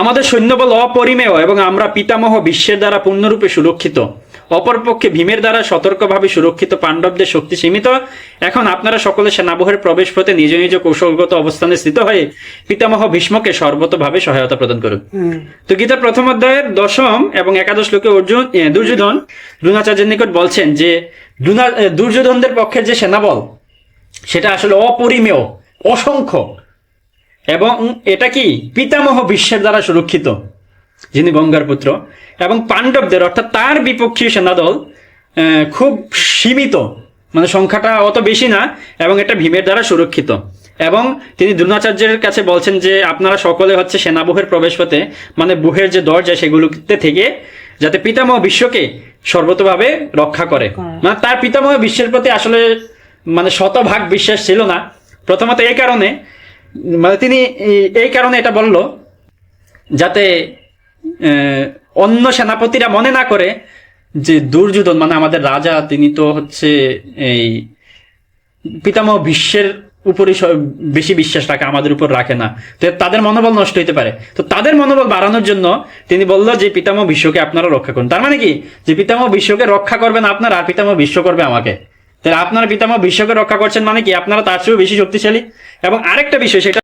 আমাদের সৈন্যবল অপরিমেয় এবং আমরা পিতামহ বিশ্বের দ্বারা পূর্ণরূপে সুরক্ষিত। অপরপক্ষে ভীমের দ্বারা সতর্কভাবে সুরক্ষিত পাণ্ডবদের শক্তি সীমিত। এখন আপনারা সকলে সেনাবহের প্রবেশ পথে নিজ নিজ কৌশলগত অবস্থানে স্থিত হয়ে পিতামহ ভীষ্মকে সর্বতভাবে সহায়তা প্রদান করুন। তো গীতার প্রথম অধ্যায়ের দশম এবং একাদশ লোকে অর্জুন দুর্যোধন দ্রোণাচার্যের নিকট বলছেন যে দুর্যোধনদের পক্ষে যে সেনাবল সেটা আসলে অপরিমেয় অসংখ্য। এবং এটা কি? পিতামহ বিশ্বের দ্বারা সুরক্ষিত যিনি গঙ্গার পুত্র। এবং পাণ্ডবদের অর্থাৎ তার বিপক্ষীয় সেনাদল খুব সীমিত। মানে সংখ্যাটা অত বেশি না এবং এটা ভীমের দ্বারা সুরক্ষিত। এবং তিনি দ্রোণাচার্যের কাছে বলছেন যে আপনারা সকলে হচ্ছে সেনাবহের প্রবেশ পথে মানে বুহের যে দরজা সেগুলোতে থেকে যাতে পিতামহ বিশ্বকে সর্বতভাবে রক্ষা করে। মানে তার পিতামহ বিশ্বের প্রতি আসলে মানে শতভাগ বিশ্বাস ছিল না। প্রথমত এই কারণে মানে তিনি এই- কারণে এটা বলল, যাতে অন্য সেনাপতিরা মনে না করে যে দুর্যোধন মানে আমাদের রাজা, তিনি তো হচ্ছে এই পিতামহ বিশ্বের উপরই বেশি বিশ্বাস রাখে, আমাদের উপর রাখে না। তো তাদের মনোবল নষ্ট হইতে পারে। তো তাদের মনোবল বাড়ানোর জন্য তিনি বলল যে, পিতামহ বিশ্বকে আপনারা রক্ষা করুন। তার মানে কি? যে পিতামহ বিশ্বকে রক্ষা করবেন আপনারা, আর পিতামহ বিশ্ব করবে আমাকে। তাহলে আপনার পিতামহ বিশ্বকে রক্ষা করছেন মানে কি? আপনারা তার চেয়েও বেশি শক্তিশালী। এবং আরেকটা বিষয়, সেটা